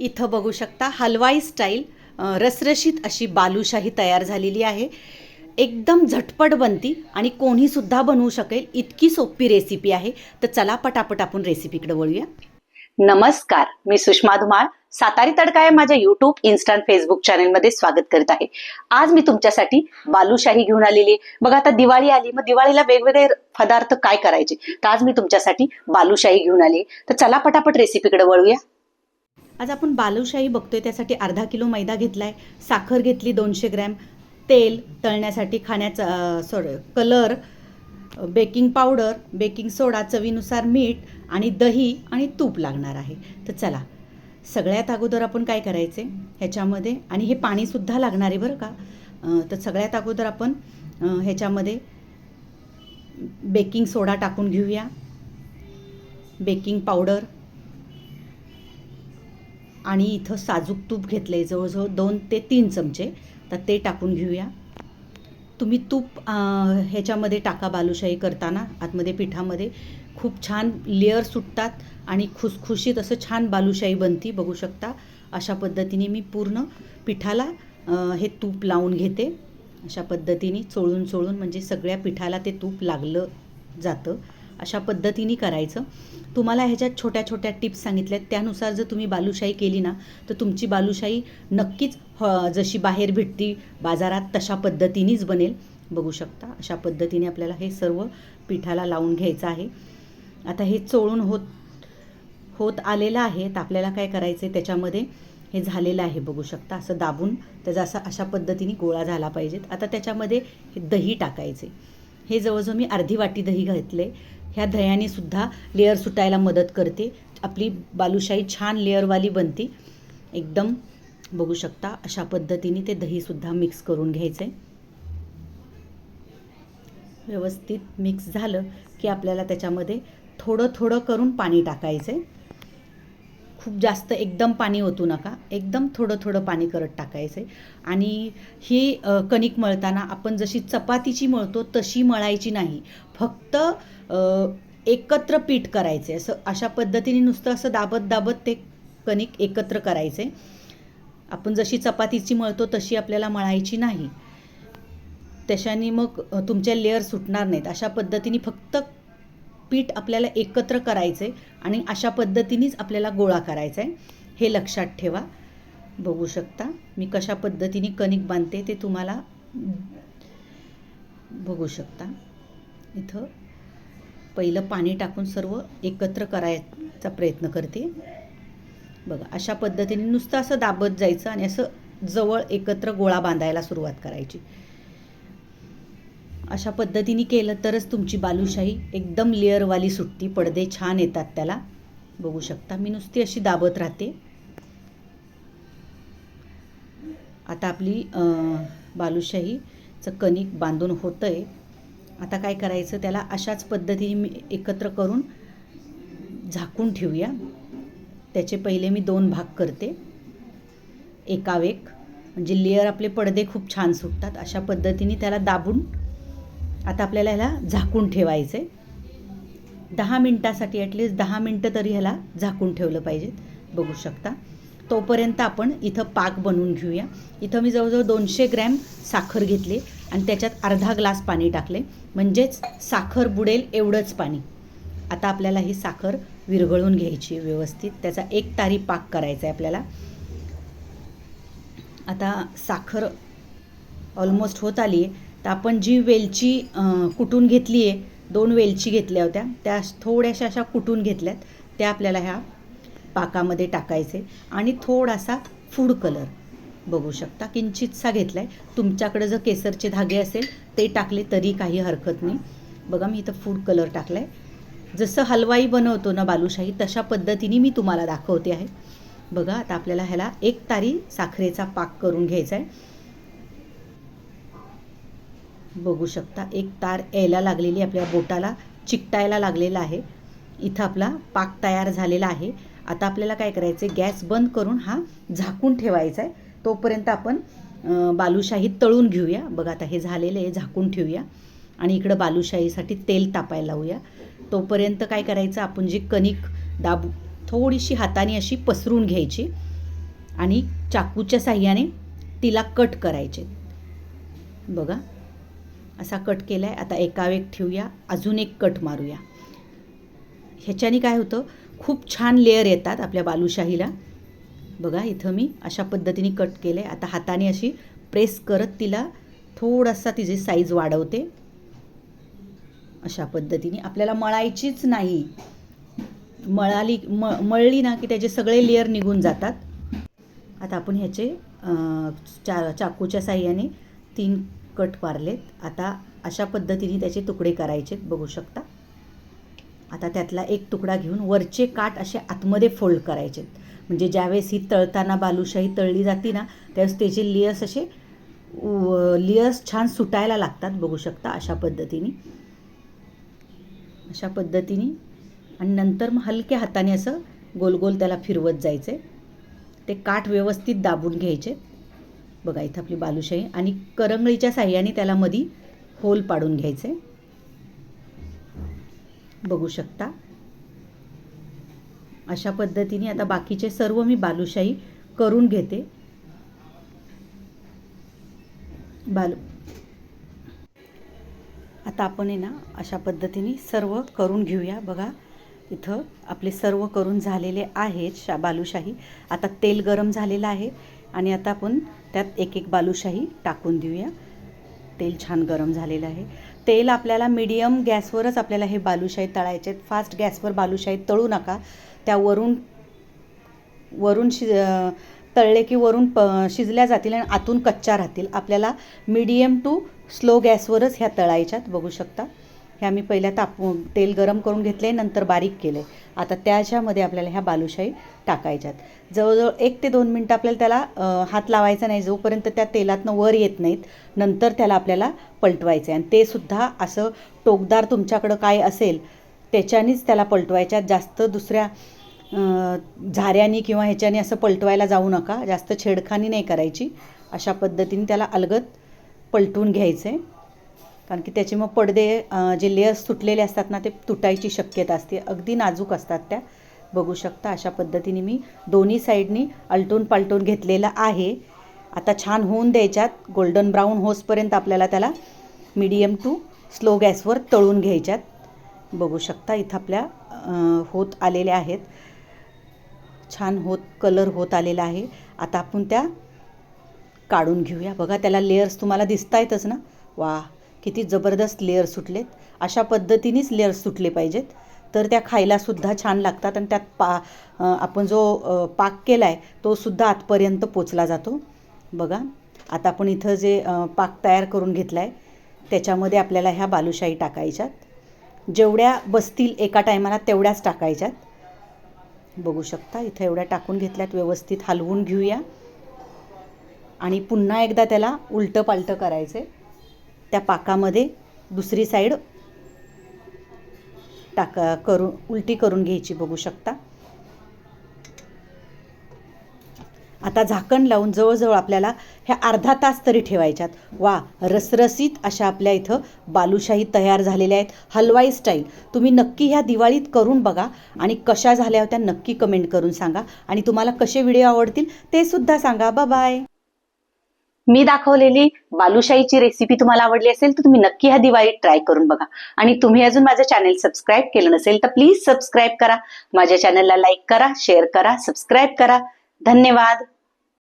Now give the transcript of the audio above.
इथं बघू शकता हलवाई स्टाईल रसरशीत अशी बालुशाही तयार झालेली आहे. एकदम झटपट बनती आणि कोणीसुद्धा बनवू शकेल इतकी सोपी रेसिपी आहे. तर चला पटापट आपण रेसिपीकडे वळूया. नमस्कार मी सुषमा धुमाळ सातारी तडका या माझ्या युट्यूब इन्स्टा फेसबुक चॅनलमध्ये स्वागत करत आहे. आज मी तुमच्यासाठी बालुशाही घेऊन आलेली आहे. बघा आता दिवाळी आली मग दिवाळीला वेगवेगळे पदार्थ काय करायचे? तर आज मी तुमच्यासाठी बालुशाही घेऊन आली तर चला पटापट रेसिपीकडे वळूया. आज आपण बालुशाही बघतोय त्यासाठी अर्धा किलो मैदा घेतलाय साखर घेतली दोनशे ग्रॅम तेल तळण्यासाठी खाण्याचा sorry colour baking powder baking soda चवीनुसार मीठ आणि दही आणि तूप लागणार आहे. तर चला सगळ्यात अगोदर आपण काय करायचे ह्याच्यामध्ये आणि हे पाणीसुद्धा लागणार आहे बरं का? तर सगळ्यात अगोदर आपण ह्याच्यामध्ये बेकिंग सोडा टाकून घेऊया. बेकिंग पावडर आणि इथं साजूक तूप घेतलं आहे जवळजवळ दोन ते तीन चमचे. तर ते टाकून घेऊया. तुम्ही तूप ह्याच्यामध्ये टाका बालुशाही करताना आतमध्ये पिठामध्ये. खूप छान लेअर सुटतात आणि खुसखुशीत असं छान बालुशाही बनती बघू शकता. अशा पद्धतीने मी पूर्ण पिठाला हे तूप लावून घेते. अशा पद्धतीने चोळून चोळून म्हणजे सगळ्या पिठाला ते तूप लागलं जातं. अशा पद्धतीने करायचं. तुम्हाला ह्याच्यात छोट्या छोट्या टिप्स सांगितल्यात. त्यानुसार जर तुम्ही बालुशाही केली ना तर तुमची बालुशाही नक्कीच ह जशी बाहेर भेटती बाजारात तशा पद्धतीनेच बनेल. बघू शकता अशा पद्धतीने आपल्याला हे सर्व पिठाला लावून घ्यायचं आहे. आता हे चोळून होत होत आलेलं आहे. तर आपल्याला काय करायचं आहे त्याच्यामध्ये हे झालेलं आहे. बघू शकता असं दाबून त्याचा असा अशा पद्धतीने गोळा झाला पाहिजेत. आता त्याच्यामध्ये हे दही टाकायचे. हे जवळजवळ मी अर्धी वाटी दही घातले. ह्या दह्याने सुद्धा लेअर सुटायला मदत करते. आपली बालुशाही छान लेअरवाली बनती. एकदम बघू शकता अशा पद्धतीने ते दहीसुद्धा मिक्स करून घ्यायचं आहे व्यवस्थित मिक्स झालं की आपल्याला त्याच्यामध्ये थोडं थोडं करून पाणी टाकायचं आहे खूप जास्त एकदम पाणी ओतू नका. एकदम थोडं थोडं पाणी करत टाकायचं आहे आणि ही कणिक मळताना आपण जशी चपातीची मळतो तशी मळायची नाही. फक्त एकत्र पीठ करायचे असं अशा पद्धतीने नुसतं असं दाबत दाबत ते कणिक एकत्र करायचे आपण जशी चपातीची मळतो तशी आपल्याला मळायची नाही. त्याच्याने मग तुमच्या लेअर सुटणार नाहीत. अशा पद्धतीने फक्त पीठ आपल्याला एकत्र करायचं आहे आणि अशा पद्धतीनेच आपल्याला गोळा करायचा आहे हे लक्षात ठेवा. बघू शकता मी कशा पद्धतीने कणिक बांधते ते तुम्हाला बघू शकता. इथं पहिलं पाणी टाकून सर्व एकत्र करायचा प्रयत्न करते. बघा अशा पद्धतीने नुसतं असं दाबत जायचं आणि असं जवळ एकत्र गोळा बांधायला सुरुवात करायची. अशा पद्धतीने केलं तरच तुमची बालुशाही एकदम लेअरवाली सुटती पडदे छान येतात त्याला. बघू शकता मी नुसती अशी दाबत राहते. आता आपली बालुशाहीचं कणिक बांधून होतं आहे आता काय करायचं त्याला अशाच पद्धतीने मी एकत्र करून झाकून ठेवूया. त्याचे पहिले मी दोन भाग करते. एकावेक म्हणजे लेअर आपले पडदे खूप छान सुटतात अशा पद्धतीने त्याला दाबून आता आपल्याला ह्याला झाकून ठेवायचं आहे दहा मिनटासाठी ॲटलिस्ट दहा मिनटं तरी ह्याला झाकून ठेवलं पाहिजेत. बघू शकता. तोपर्यंत आपण इथं पाक बनवून घेऊया. इथं मी जवळजवळ दोनशे ग्रॅम साखर घेतली आणि त्याच्यात अर्धा ग्लास पाणी टाकले. म्हणजेच साखर बुडेल एवढंच पाणी. आता आपल्याला ही साखर विरघळून घ्यायची आहे व्यवस्थित. त्याचा एक तारी पाक करायचा आहे आपल्याला. आता साखर ऑलमोस्ट होत आली आहे तर आपण जी वेलची कुटून घेतली आहे दोन वेलची घेतल्या होत्या त्या थोड्याशा अशा कुटून घेतल्यात. त्या आपल्याला ह्या पाकामध्ये टाकायचे आणि थोडासा फूड कलर बघू शकता. किंचितसा घेतला आहे तुमच्याकडे जर केसरचे धागे असेल ते टाकले तरी काही हरकत नाही. बघा मी इथं फूड कलर टाकला आहे जसं हलवाई बनवतो ना बालुशाही तशा पद्धतीने मी तुम्हाला दाखवते आहे. बघा आता आपल्याला ह्याला एक तारी साखरेचा पाक करून घ्यायचा आहे बघू शकता. एक तार यायला लागलेली आपल्या बोटाला चिकटायला लागलेला आहे. इथं आपला पाक तयार झालेला आहे. आता आपल्याला काय करायचं आहे गॅस बंद करून हा झाकून ठेवायचा आहे तोपर्यंत आपण बालुशाही तळून घेऊया. बघा आता हे झालेलं आहे झाकून ठेवूया. आणि इकडं बालुशाहीसाठी तेल तापायला लावूया. तोपर्यंत काय करायचं? आपण जी कणिक दाबू थोडीशी हाताने अशी पसरून घ्यायची. आणि चाकूच्या साह्याने तिला कट करायचे. बघा असा कट केला आहे आता एकावेक ठेवूया. अजून एक कट मारूया. ह्याच्याने काय होतं? खूप छान लेअर येतात आपल्या बालुशाहीला. बघा इथं मी अशा पद्धतीने कट केलं आहे आता हाताने अशी प्रेस करत तिला थोडासा तिची साईज वाढवते. अशा पद्धतीने. आपल्याला मळायचीच नाही. मळाली म मळली ना की त्याचे सगळे लेअर निघून जातात. आता आपण ह्याचे चा चाकूच्या साह्याने तीन कट मारलेत. आता अशा पद्धतीने त्याचे तुकडे करायचे बघू शकता. आता त्यातला एक तुकडा घेऊन वरचे काठ असे आतमध्ये फोल्ड करायचे. म्हणजे ज्यावेळेस ही तळताना बालुशाही तळली जाते ना त्यावेळेस त्याचे लेयर्स असे लेयर्स छान सुटायला लागतात बघू शकता अशा पद्धतीने. अशा पद्धतीने. आणि नंतर मग हलक्या हाताने असं गोल गोल त्याला फिरवत जायचे. ते काठ व्यवस्थित दाबून घ्यायचे. बघा इथं आपली बालुशाही आणि करंगळीच्या साह्याने त्याला मधी होल पाडून घ्यायचे. बघू शकता. अशा पद्धतीने आता बाकीचे सर्व मी बालुशाही करून घेते. बालू आता आपण आहे ना अशा पद्धतीने सर्व करून घेऊया. बघा इथं आपले सर्व करून झालेले आहेत शा बालुशाही. आता तेल गरम झालेलं आहे आणि आता आपण त्यात एक एक बालुशाही टाकून देऊया. तेल छान गरम झालेलं आहे. तेल आपल्याला मीडियम गॅसवरच आपल्याला हे बालुशाही तळायचे आहेत. फास्ट गॅसवर बालुशाही तळू नका. त्या वरून वरून शि तळले की वरून प शिजल्या जातील आणि आतून कच्च्या राहतील. आपल्याला मीडियम टू स्लो गॅसवरच ह्या तळायच्यात बघू शकता. हे आम्ही पहिल्या ताप तेल गरम करून घेतले नंतर बारीक केले. आता त्याच्यामध्ये आपल्याला ह्या बालुशाही टाकायच्यात. जवळजवळ एक ते दोन मिनटं आपल्याला त्याला हात लावायचा नाही. जोपर्यंत त्या तेलातनं वर येत नाहीत नंतर त्याला आपल्याला पलटवायचं आहे आणि ते सुद्धा असं टोकदार तुमच्याकडं काय असेल त्याच्यानेच त्याला पलटवायच्यात. जास्त दुसऱ्या झाऱ्याने झाऱ्यानी किंवा ह्याच्याने असं पलटवायला जाऊ नका. जास्त छेडखानी नाही करायची. अशा पद्धतीने त्याला अलगद पलटून घ्यायचं आहे कारण की त्याचे मग पडदे जे लेयर्स तुटलेले असतात ना ते तुटायची शक्यता असते. अगदी नाजूक असतात त्या. बघू शकता अशा पद्धतीने मी दोन्ही साईडनी आलटून पालटून घेतलेलं आहे. आता छान होऊन द्यायच्यात. गोल्डन ब्राऊन होसपर्यंत आपल्याला त्याला मीडियम टू स्लो गॅसवर तळून घ्यायच्यात. बघू शकता इथं आपल्या होत आलेल्या आहेत. छान होत कलर होत आलेला आहे. आता आपण त्या काढून घेऊया. बघा त्याला लेयर्स तुम्हाला दिसत आहेतच ना. वा किती जबरदस्त लेअर्स सुटलेत. अशा पद्धतीनेच लेअर्स सुटले पाहिजेत. तर त्या खायलासुद्धा छान लागतात आणि त्यात पा आपण जो पाक केला आहे तोसुद्धा आतपर्यंत पोचला जातो. बघा आता आपण इथं जे पाक तयार करून घेतला आहे त्याच्यामध्ये आपल्याला ह्या बालुशाही टाकायच्यात. जेवढ्या बसतील एका टायमाला तेवढ्याच टाकायच्यात. बघू शकता इथं एवढ्या टाकून घेतल्यात व्यवस्थित हलवून घेऊया. आणि पुन्हा एकदा त्याला उलटं पालटं करायचे त्या पाकामध्ये दुसरी साईड टाका करून उलटी करून घ्यायची बघू शकता. आता झाकण लावून जवळजवळ आपल्याला ह्या अर्धा तास तरी ठेवायच्यात. वा रसरसीत अशा आपल्या इथं बालुशाही तयार झालेल्या आहेत. हलवाई स्टाईल तुम्ही नक्की ह्या दिवाळीत करून बघा आणि कशा झाल्या होत्या नक्की कमेंट करून सांगा. आणि तुम्हाला कसे व्हिडिओ आवडतील ते सुद्धा सांगा. बाय मी दाखवलेली बालुशाहीची रेसिपी तुम्हाला आवडली असेल तर तुम्ही नक्की ह्या दिवाळीत ट्राय करून बघा. आणि तुम्ही अजून माझं चॅनल सबस्क्राईब केलं नसेल तर प्लीज सबस्क्राईब करा. माझ्या चॅनलला लाईक करा शेअर करा सबस्क्राईब करा. धन्यवाद.